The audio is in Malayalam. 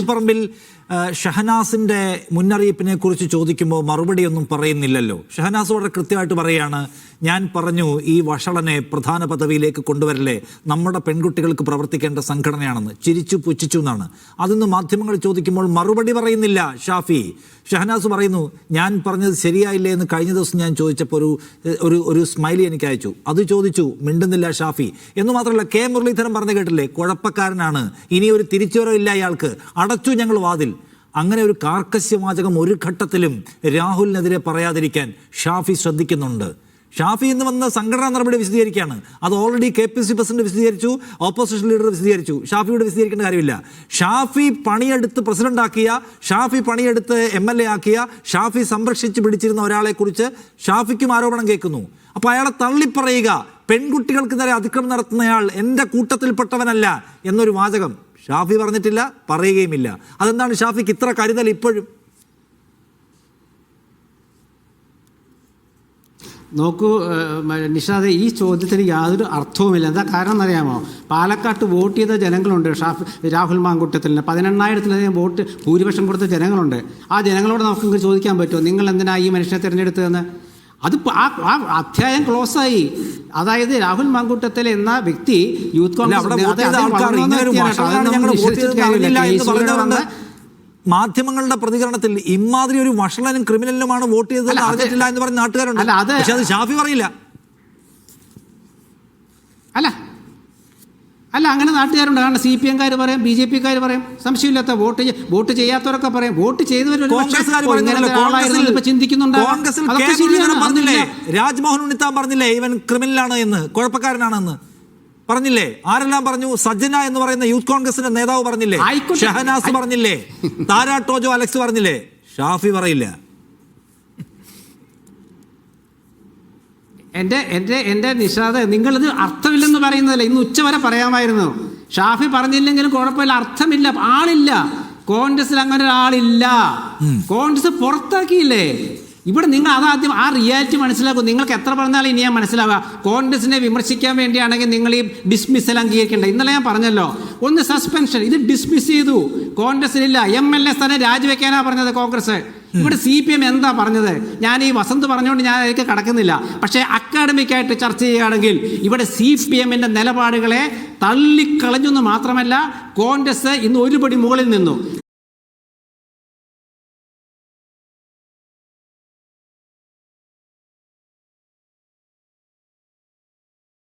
പറമ്പിൽ ഷഹനാസിന്റെ മുന്നറിയിപ്പിനെ കുറിച്ച് ചോദിക്കുമ്പോൾ മറുപടിയൊന്നും പറയുന്നില്ലല്ലോ. ഷഹനാസ് വളരെ കൃത്യമായിട്ട് പറയാണ് ഞാൻ പറഞ്ഞു ഈ വഷളനെ പ്രധാന പദവിയിലേക്ക് കൊണ്ടുവരല്ലേ? നമ്മുടെ പെൺകുട്ടികൾക്ക് പ്രവർത്തിക്കേണ്ട സംഘടനയാണെന്ന്. ചിരിച്ചു പുച്ഛിച്ചു എന്നാണ്. അതൊന്ന് മാധ്യമങ്ങൾ ചോദിക്കുമ്പോൾ മറുപടി പറയുന്നില്ല ഷാഫി. ഷഹനാസ് പറയുന്നു ഞാൻ പറഞ്ഞത് ശരിയായില്ലേ എന്ന് കഴിഞ്ഞ ദിവസം ഞാൻ ചോദിച്ചപ്പോൾ ഒരു ഒരു ഒരു സ്മൈലി എനിക്ക് അയച്ചു. അത് ചോദിച്ചു മിണ്ടുന്നില്ല ഷാഫി. എന്ന് മാത്രമല്ല കെ. മുരളീധരൻ പറഞ്ഞു കേട്ടില്ലേ കുഴപ്പക്കാരനാണ്. ഇനി ഒരു തിരിച്ചുവരവില്ല അയാൾക്ക് അടച്ചു ഞങ്ങൾ വാതിൽ. അങ്ങനെ ഒരു കാർക്കശ്യവാചകം ഒരു ഘട്ടത്തിലും രാഹുലിനെതിരെ പറയാതിരിക്കാൻ ഷാഫി ശ്രദ്ധിക്കുന്നുണ്ട്. ഷാഫി എന്ന് വന്ന സംഘടനാ നടപടി വിശദീകരിക്കുകയാണ്. അത് already K P C president വിശദീകരിച്ചു ഓപ്പോസിഷൻ ലീഡർ വിശദീകരിച്ചു. ഷാഫിയോട് വിശദീകരിക്കേണ്ട കാര്യമില്ല. ഷാഫി പണിയെടുത്ത് പ്രസിഡന്റ് ആക്കിയ ഷാഫി പണിയെടുത്ത് എം എൽ എ ആക്കിയ ഷാഫി സംരക്ഷിച്ച് പിടിച്ചിരുന്ന ഒരാളെ കുറിച്ച് ഷാഫിക്കും ആരോപണം കേൾക്കുന്നു. അപ്പോൾ അയാളെ തള്ളിപ്പറയുക പെൺകുട്ടികൾക്ക് നേരെ അതിക്രമം നടത്തുന്നയാൾ എന്റെ കൂട്ടത്തിൽപ്പെട്ടവനല്ല എന്നൊരു വാചകം ഷാഫി പറഞ്ഞിട്ടില്ല പറയുകയുമില്ല. അതെന്താണ് ഷാഫിക്ക് ഇത്ര കരുതൽ ഇപ്പോഴും? നോക്കൂ നിഷാദ് ഈ ചോദ്യത്തിന് യാതൊരു അർത്ഥവുമില്ല. എന്താ കാരണം അറിയാമോ? പാലക്കാട്ട് വോട്ട് ചെയ്ത ജനങ്ങളുണ്ട് ഷാഫ് രാഹുൽ മാങ്കുട്ടത്തിന് പതിനെണ്ണായിരത്തിലധികം വോട്ട് ഭൂരിപക്ഷം കൊടുത്ത ജനങ്ങളുണ്ട്. ആ ജനങ്ങളോട് നമുക്ക് ചോദിക്കാൻ പറ്റുമോ? നിങ്ങൾ എന്തിനാ ഈ മനുഷ്യനെ തിരഞ്ഞെടുത്തതെന്ന്? അത് ആ ആ അധ്യായം ക്ലോസ് ആയി അതായത് രാഹുൽ മാങ്കുട്ടത്തിൽ എന്ന വ്യക്തി യൂത്ത് കോൺഗ്രസ് മാധ്യമങ്ങളുടെ പ്രതികരണത്തിൽ ഇമാതിരി ഒരു വഷളനും ക്രിമിനലുമാണ് വോട്ട് ചെയ്തത് അറിഞ്ഞിട്ടില്ല എന്ന് പറഞ്ഞ നാട്ടുകാരുണ്ട്. അല്ല, പക്ഷെ അത് ഷാഫി പറയില്ല. അല്ല അല്ല അങ്ങനെ നാട്ടുകാരുണ്ട്. കാരണം സി പി എംകാർ പറയും ബി ജെ പിക്കാർ പറയും. സംശയമില്ലാത്ത വോട്ട് വോട്ട് ചെയ്യാത്തവരൊക്കെ പറയും. വോട്ട് ചിന്തിക്കുന്നുണ്ട്? ശരിയാണ്. പറഞ്ഞില്ലേ? രാജ്മോഹൻ ഉണ്ണിത്താൻ പറഞ്ഞില്ലേ? ഇവൻ ക്രിമിനലാണ് എന്ന് കുഴപ്പക്കാരനാണെന്ന്. പറഞ്ഞില്ലേ? ആരെല്ലാം പറഞ്ഞു? സജ്ജന എന്ന് പറയുന്ന യൂത്ത് കോൺഗ്രസിന്റെ നേതാവ് പറഞ്ഞില്ലേ? ഷഹനാസ് പറഞ്ഞില്ലേ? താരാ ടോജോ അലക്സ് പറഞ്ഞില്ലേ? ഷാഫി പറയില്ല. എന്റെ എന്റെ എന്റെ നിഷാദ് നിങ്ങളിത് അർത്ഥമില്ലെന്ന് പറയുന്നതല്ല. ഇന്ന് ഉച്ചവരെ പറയാമായിരുന്നു. ഷാഫി പറഞ്ഞില്ലെങ്കിലും കുഴപ്പമില്ല. അർത്ഥമില്ല. ആളില്ല. കോൺഗ്രസിൽ അങ്ങനെ ഒരാളില്ല. കോൺഗ്രസ് പുറത്താക്കിയില്ലേ? ഇവിടെ നിങ്ങൾ അതാദ്യം ആ റിയാലിറ്റി മനസ്സിലാക്കും. നിങ്ങൾക്ക് എത്ര പറഞ്ഞാലും ഇനി ഞാൻ മനസ്സിലാവുക കോൺഗ്രസിനെ വിമർശിക്കാൻ വേണ്ടിയാണെങ്കിൽ നിങ്ങൾ ഈ ഡിസ്മിസൽ അംഗീകരിക്കേണ്ട? ഇന്നലെ ഞാൻ പറഞ്ഞല്ലോ. ഒന്ന് സസ്പെൻഷൻ. ഇത് ഡിസ്മിസ് ചെയ്തു. കോൺഗ്രസിനില്ല എം എൽ എ സ്ഥാനം രാജിവെക്കാനാണ് പറഞ്ഞത് കോൺഗ്രസ്. ഇവിടെ സി പി എം എന്താ പറഞ്ഞത്? ഞാൻ ഈ വസന്ത് പറഞ്ഞുകൊണ്ട് ഞാൻ അതിലേക്ക് കടക്കുന്നില്ല. പക്ഷേ അക്കാഡമിക് ആയിട്ട് ചർച്ച ചെയ്യുകയാണെങ്കിൽ ഇവിടെ സി പി എമ്മിന്റെ നിലപാടുകളെ തള്ളിക്കളഞ്ഞെന്ന് മാത്രമല്ല കോൺഗ്രസ് ഇന്ന് ഒരുപടി മുകളിൽ നിന്നു.